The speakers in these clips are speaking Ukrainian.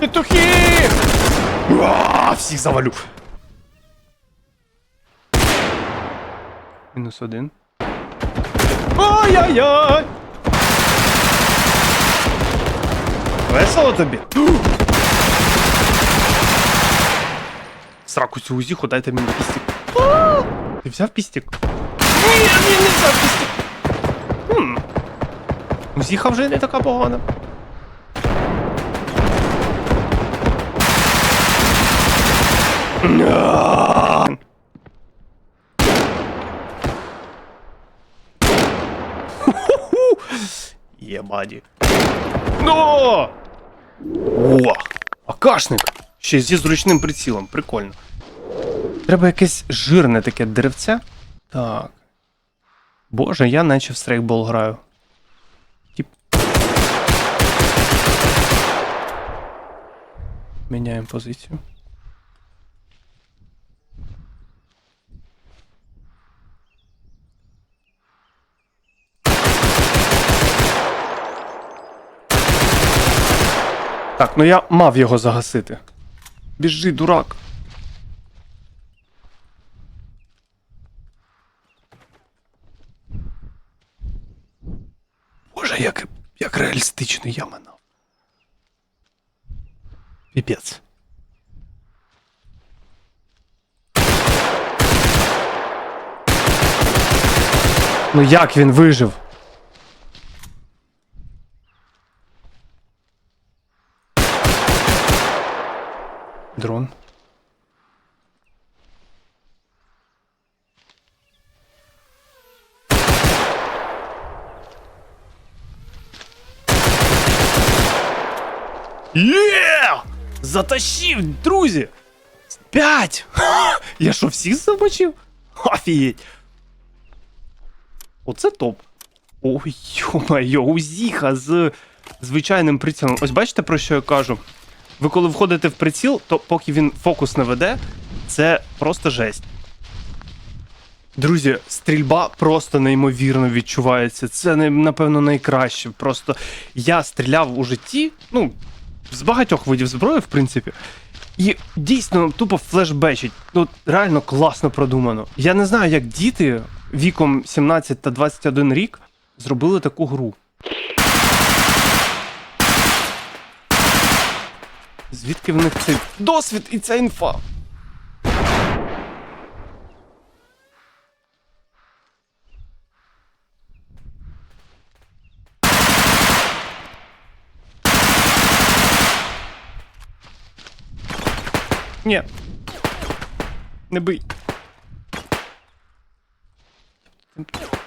Петухи! Уа, всіх завалю. Мінус один. Ай-яй-яй! Весело тобі? Сраку цю узіху, дайте мені пістік. А! Ти взяв пістік? Ні, ні, не взяв пістік. Хм. Узіха вже не така погана. Єбаді. Но! О! Акашник! Ще зі зручним прицілом, прикольно. Треба якесь жирне таке деревце. Так. Боже, я наче в страйкбол граю. Тип. Міняємо позицію. Так, ну я мав його загасити. Біжи, дурак. Боже, як, як реалістично я минав. Піпець. Ну як він вижив? Дрон. Є! Затащив, друзі! П'ять! Я що, всіх замочив? Офігеть! Оце топ. Ой, йо-моє, узіха з звичайним прицілом. Ось бачите, про що я кажу? Ви коли входите в приціл, то поки він фокус не веде, це просто жесть. Друзі, стрільба просто неймовірно відчувається. Це напевно найкраще. Просто я стріляв у житті, ну, з багатьох видів зброї, в принципі. І дійсно тупо флешбечить. Ну, реально класно продумано. Я не знаю, як діти віком 17 та 21 рік зробили таку гру. Звідки в них цей досвід і ця інфа? Ні. Не бий.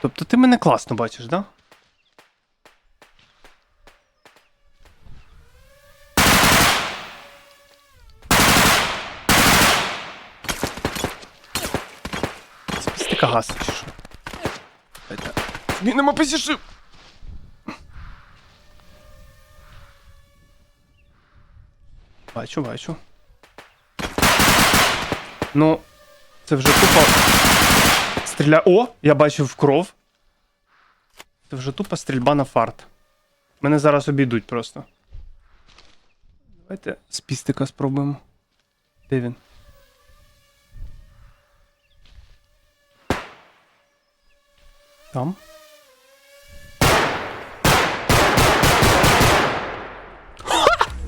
Тобто ти мене класно бачиш, да? Дайте. Ні, нема писіши! Бачу, бачу. Ну, це вже тупо. Стріля. О! Я бачив кров. Це вже тупо стрільба на фарт. Мене зараз обійдуть просто. Давайте з пістика спробуємо. Де він? Там.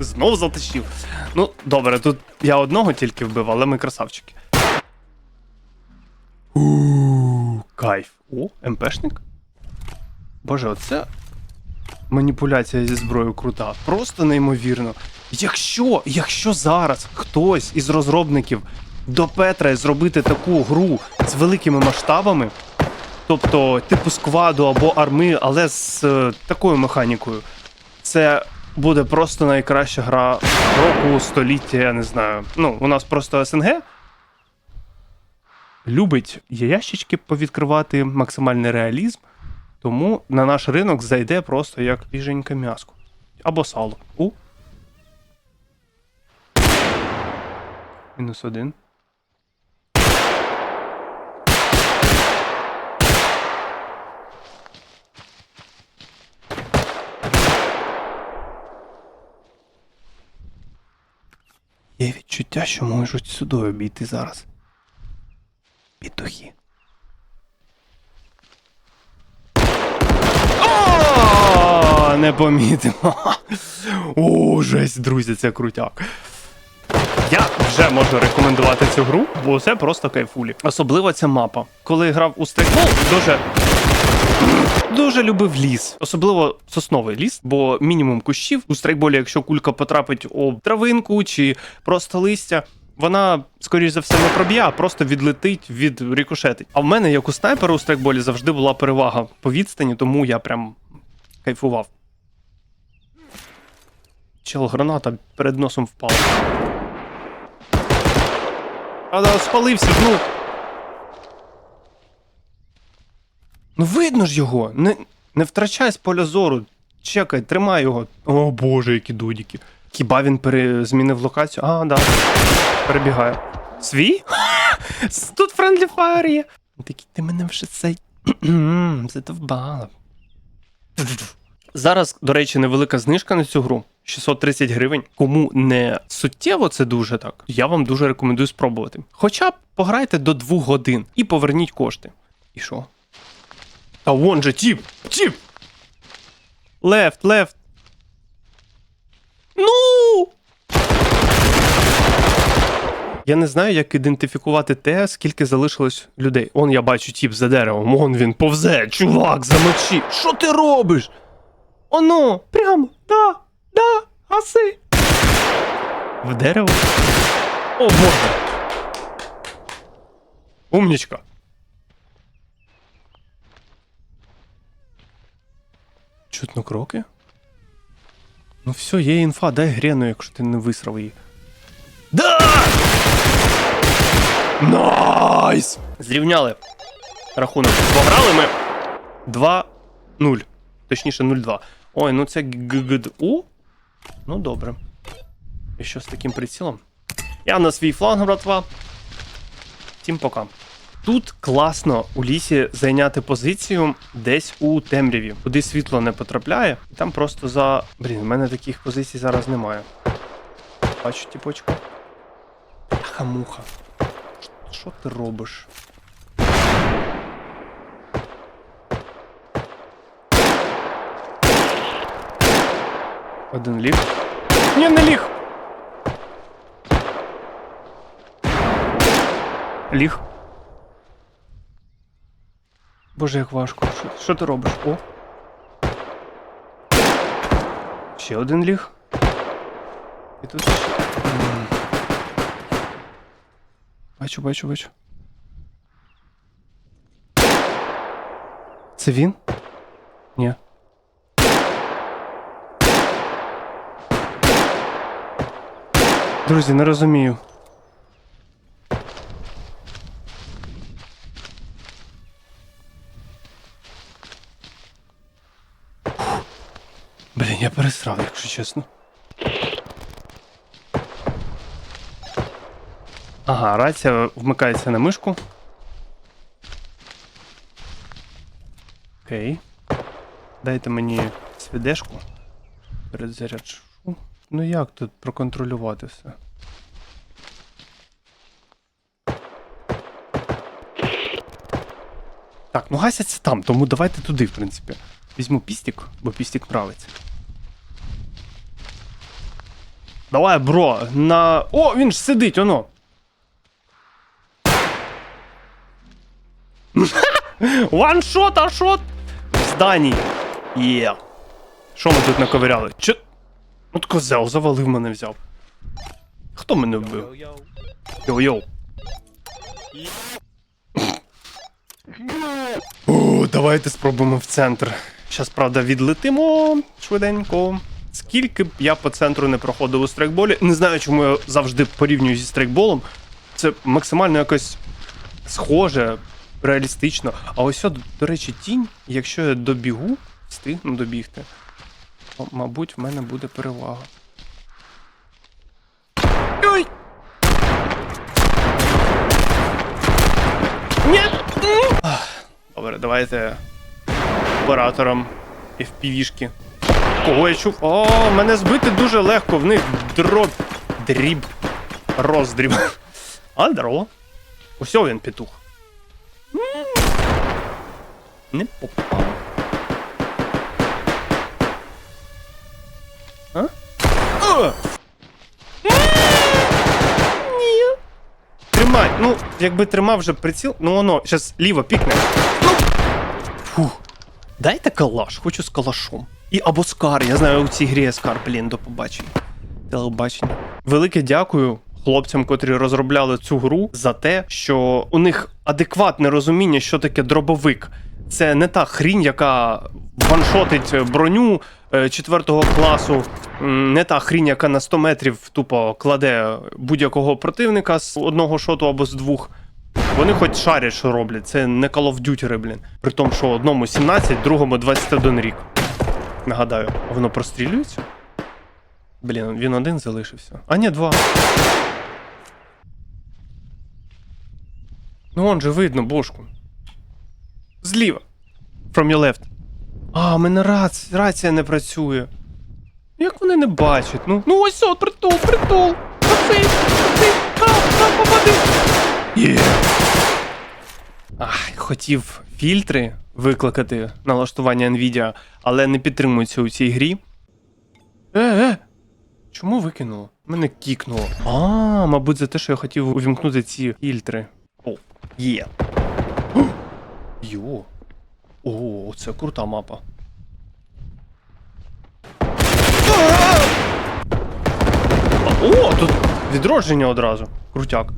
Знов затащив. Ну, добре, тут я одного тільки вбив, але ми красавчики. Кайф. О, МПшник? Боже, оце маніпуляція зі зброєю крута. Просто неймовірно. Якщо, якщо зараз хтось із розробників до Петра зробити таку гру з великими масштабами, тобто типу скваду або арми, але з е, такою механікою, це буде просто найкраща гра року, століття, я не знаю. Ну, у нас просто СНГ любить ящички повідкривати, максимальний реалізм. Тому на наш ринок зайде просто як свіженьке м'яско. Або сало. У. Мінус один. Є відчуття, що можуть сюди обійти зараз. Петухи. О, не помітив. О, жесть, друзі, це крутяк. Я вже можу рекомендувати цю гру, бо це просто кайфулі. Особливо ця мапа. Коли грав у стрейкбол, дуже. Дуже любив ліс, особливо сосновий ліс, бо мінімум кущів у страйкболі, якщо кулька потрапить об травинку чи просто листя, вона, скоріш за все, не проб'є, а просто відлетить від рікошетить. А в мене, як у снайпера у страйкболі, завжди була перевага по відстані, тому я прям кайфував. Чел, граната перед носом впала. Правда, спалився, ну. Ну видно ж його. Не, не втрачай з поля зору. Чекай, тримай його. О боже, які дудіки. Хіба він пере... змінив локацію? А, да. Перебігає. Свій? Тут френдлі фаєр є. Такий, ти мене вже цей. Задовбала. Зараз, до речі, невелика знижка на цю гру. 630 гривень. Кому не суттєво це дуже так, я вам дуже рекомендую спробувати. Хоча б пограйте до 2 годин і поверніть кошти. І що? Та вон же тіп! Тіп! Лефт, лефт. Ну! Я не знаю, як ідентифікувати те, скільки залишилось людей. Он я бачу тіп за деревом, он він повзе, чувак, замочи. Що ти робиш? Оно, прямо, да, да, гаси. В дерево? О, боже. Умнічка. Чутно кроки? Ну все, є інфа, дай грену, якщо ти не висрав її. Да! Найс! Зрівняли. Рахунок. Пограли ми 2-0. Точніше 0-2. Ой, ну це ГГДУ. Ну добре. І що з таким прицілом? Я на свій фланг, братва. Всім пока. Тут класно у лісі зайняти позицію десь у темряві, куди світло не потрапляє. І там просто за. Блін, в мене таких позицій зараз немає. Бачу, тіпочку. Хамуха. Що ти робиш? Один ліг. Ні, не ліг. Ліг. Боже, як важко. Що, що ти робиш? О. Ще один ліг. І тут Бачу, бачу, бачу. Це він? Ні. Друзі, не розумію. Блін, я пересрав, якщо чесно. Ага, рація вмикається на мишку. Окей. Дайте мені свідешку. Перезаряджу. Ну як тут проконтролювати все? Так, ну гасяться там, тому давайте туди, в принципі. Візьму пістік, бо пістік нравиться. Давай, бро, на. О, він ж сидить, оно. Ваншот, ашот! В зданні. Є. Що ми тут наковиряли? Чи. От козел завалив мене взяв. Хто мене вбив? Йоу-йоу. О, давайте спробуємо в центр. Зараз, правда, відлетимо швиденько. Скільки б я по центру не проходив у страйкболі, не знаю, чому я завжди порівнюю зі страйкболом. Це максимально якось схоже, реалістично. А ось, от, до речі, тінь, якщо я добігу, встигну добігти, то, мабуть, в мене буде перевага. Ой! Ні! Добре, давайте оператором FPV-шки. Кого я чув? О, мене збити дуже легко, в них дроб. Дріб. роздріб. А, здорово. Усьо він петух. Не попав. А? А! Ні. Тримай. Ну, якби тримав вже приціл, ну воно, зараз ліво пікне. Ну. Фух. Дайте калаш, хочу з калашом. І або скар. Я знаю, у цій грі є скар, блін, до побачення. Телебачення. Велике дякую хлопцям, котрі розробляли цю гру, за те, що у них адекватне розуміння, що таке дробовик. Це не та хрінь, яка ваншотить броню е, четвертого класу, не та хрінь, яка на 100 метрів тупо кладе будь-якого противника з одного шоту або з двох. Вони хоч шарять, що роблять. Це не Call of Duty, блін. При тому, що одному 17, другому 21 рік. Нагадаю, воно прострілюється? Блін, він один залишився. А ні, два. Ну он же видно бошку. Зліва. From your left. А, у мене рац... рація не працює. Як вони не бачать? Ну, ну ось о, притул, притул. Оцей, оцей, а, а, попади. Є. Ах, хотів фільтри викликати налаштування Nvidia, але не підтримуються у цій грі. Е, е! Чому викинуло? Мене кікнуло. А, мабуть, за те, що я хотів увімкнути ці фільтри. О, є. Йо. О, це крута мапа. О, тут відродження одразу. Крутяк.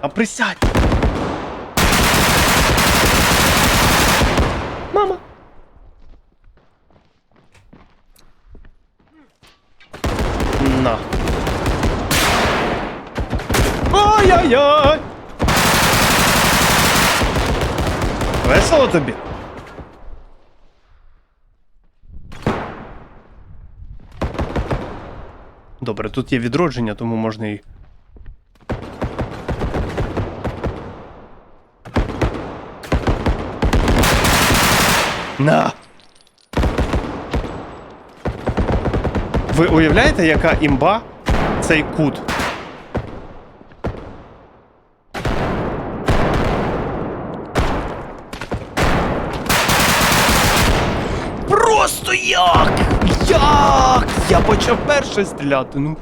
А присядь! Мама! На. Ай-яй-яй! Весело тобі? Добре, тут є відродження, тому можна і. На! Ви уявляєте, яка імба цей кут? Просто як? Як? Я почав перше стріляти, ну.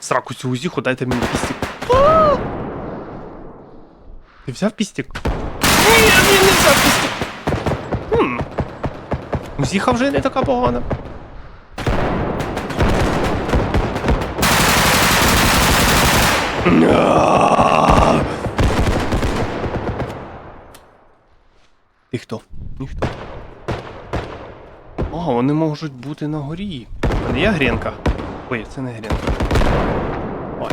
Сраку цю узіху, дайте мені пістік. Ти взяв пістік? Хм. Узіха вже не така погана. Ти хто? Ніхто. О, вони можуть бути на горі. Не я гренка. Ой, це не гренка. Ой,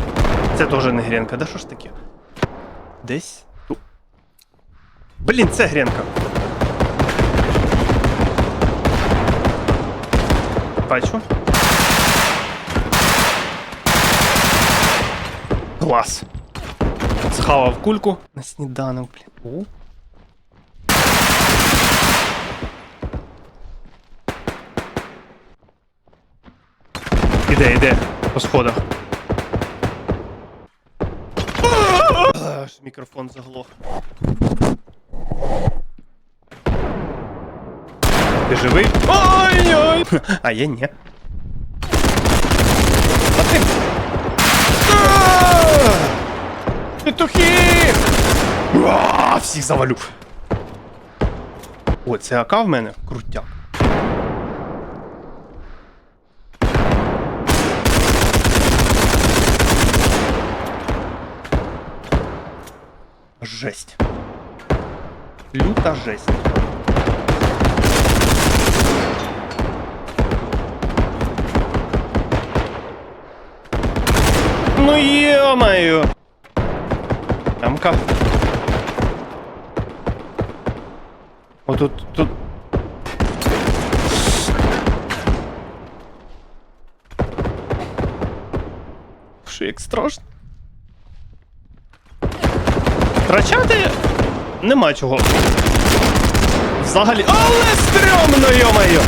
це теж не гренка. Да що ж таке? Десь. Блін, це гренка. Бачу. Клас. Схавав кульку на сніданок, блін. Іде, іде, по сходах. Аж мікрофон заглох. Ти живий? Ой-ой! А я ні. Петухи! Всіх завалю. О, це АК в мене? Крутяк. Жесть. Люта жесть. Ну ё-моё! Ямка. О, тут, тут... Що як страшно. Втрачати нема чого. взагалі. Але стрьомно, йо-моє!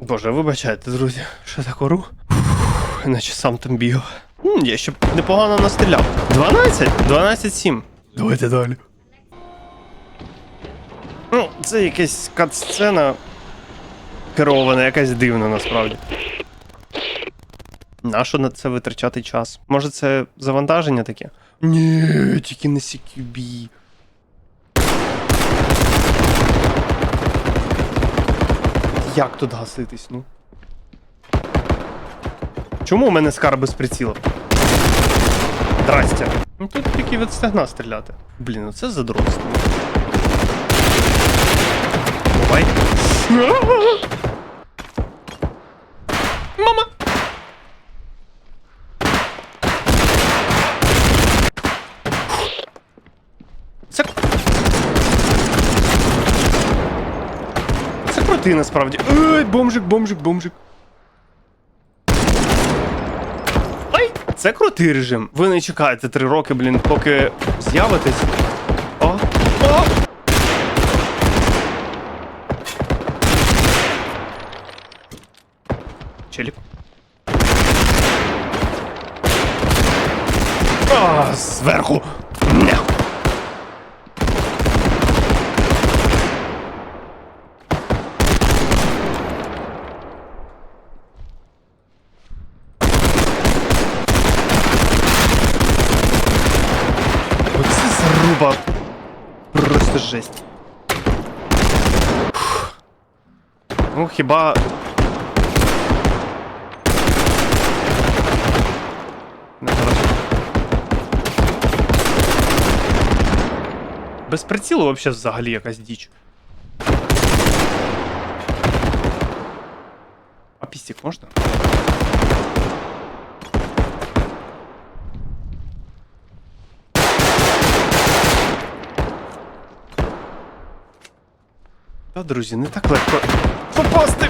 Боже, вибачайте, друзі, що так ору? Наче сам там бігав. М, Я ще непогано настріляв. 12? 12-7. Давайте далі. Ну, це якась кат-сцена керована, якась дивна насправді. Нащо на це витрачати час? Може це завантаження таке? Ні, тільки не CQB. Як тут гаситись, ну? Чому у мене скар без? Здрастя. Ну тут тільки від стегна стріляти. Блін, ну це задротство. Бувай. Мама! Це... Це крутий насправді. Ой, бомжик, бомжик, бомжик. Це крутий режим. Ви не чекаєте три роки, блін, поки з'явитесь. О! О! Челік. О, зверху. жесть. Фух. Ну, хіба. Не хорошо. Без прицілу вообще взагалі якась діч. А пістік можна? Та, друзі, не так легко попасти.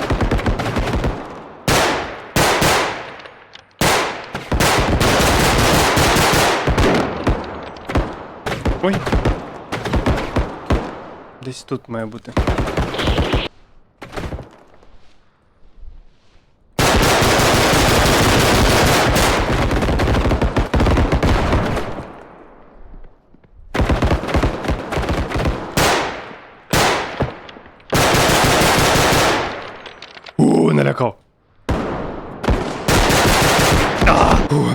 Ой. Десь тут має бути. У, налякав. А, у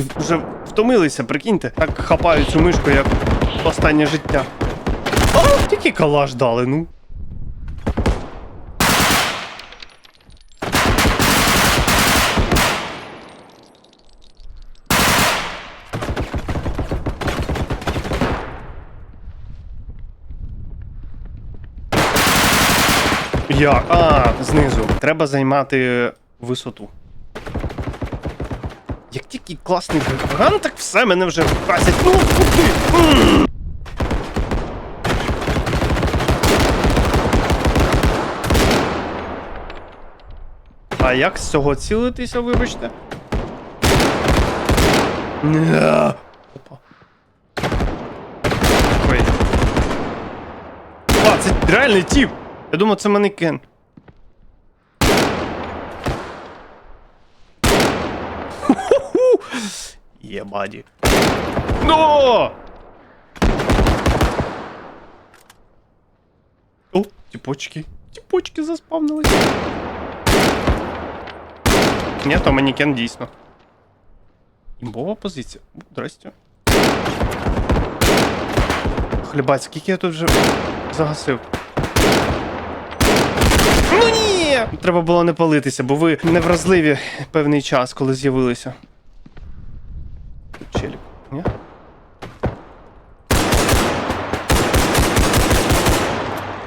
мене вже втомилися, прикиньте. Так хапаю цю мишку, як останнє життя. О, тільки калаш дали, ну. Як? А, знизу. Треба займати висоту. Тільки класний ган, так все мене вже вкасять. Ну, куди? А як з цього цілитися, вибачте? Опа. Ой. А, це реальний тіп. Я думав, це манекен. Єбаді. Но! О, тіпочки. Тіпочки заспавнились. Ні, то манекен дійсно. Імбова позиція. Здрасте. Хлібать, скільки я тут вже загасив. Ну ні! Треба було не палитися, бо ви невразливі певний час, коли з'явилися. Тут челік, ні?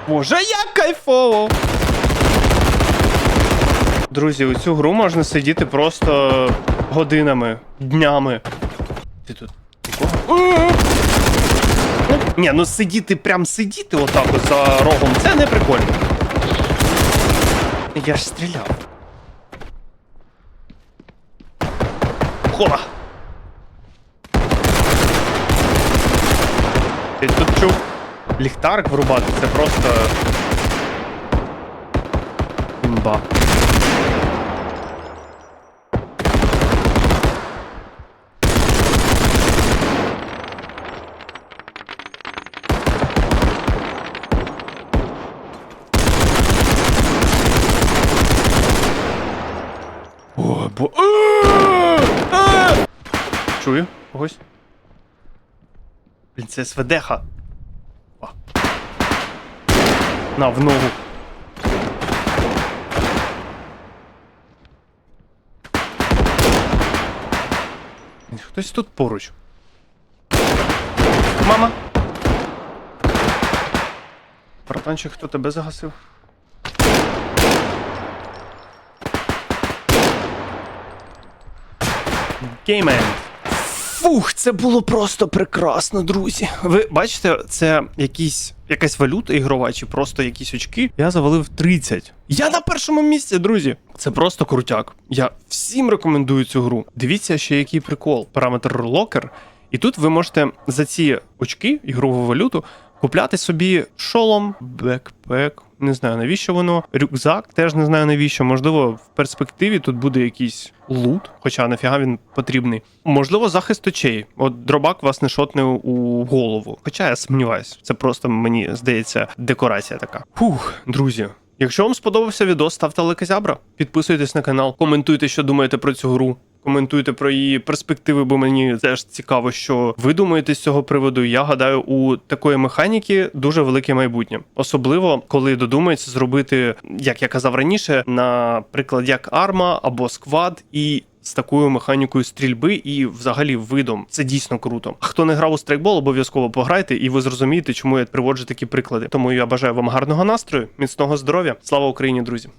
Боже, як кайфово! Друзі, у цю гру можна сидіти просто годинами, днями. Ти тут нікого? Ні, ну сидіти, прям сидіти отак от за рогом, це не прикольно. Я ж стріляв. Хоба! Ти тут чув? ліхтарик врубати, це просто. Імба. О, бо. Чую когось. Блін, це СВДха. О. На, в ногу. Хтось тут поруч. Мама. Братанчик, хто тебе загасив? Геймен. Фух, це було просто прекрасно, друзі. Ви бачите, це якісь, якась валюта ігрова, чи просто якісь очки. Я завалив 30. Я на першому місці, друзі. Це просто крутяк. Я всім рекомендую цю гру. Дивіться, ще який прикол. Параметр локер. І тут ви можете за ці очки, ігрову валюту, купляти собі шолом, бекпек. Не знаю навіщо воно. Рюкзак теж не знаю навіщо. Можливо, в перспективі тут буде якийсь лут, хоча нафіга він потрібний. Можливо, захист очей. От дробак вас не шотне у голову. Хоча я сумніваюсь, це просто мені здається декорація така. Фух, друзі. Якщо вам сподобався відос, ставте лайкозябра, підписуйтесь на канал, коментуйте, що думаєте про цю гру. Коментуйте про її перспективи, бо мені теж цікаво, що ви думаєте з цього приводу. Я гадаю, у такої механіки дуже велике майбутнє, особливо коли додумається зробити, як я казав раніше, наприклад, як арма або сквад і. З такою механікою стрільби і взагалі видом це дійсно круто. Хто не грав у страйкбол, обов'язково пограйте, і ви зрозумієте, чому я приводжу такі приклади. Тому я бажаю вам гарного настрою, міцного здоров'я. Слава Україні, друзі!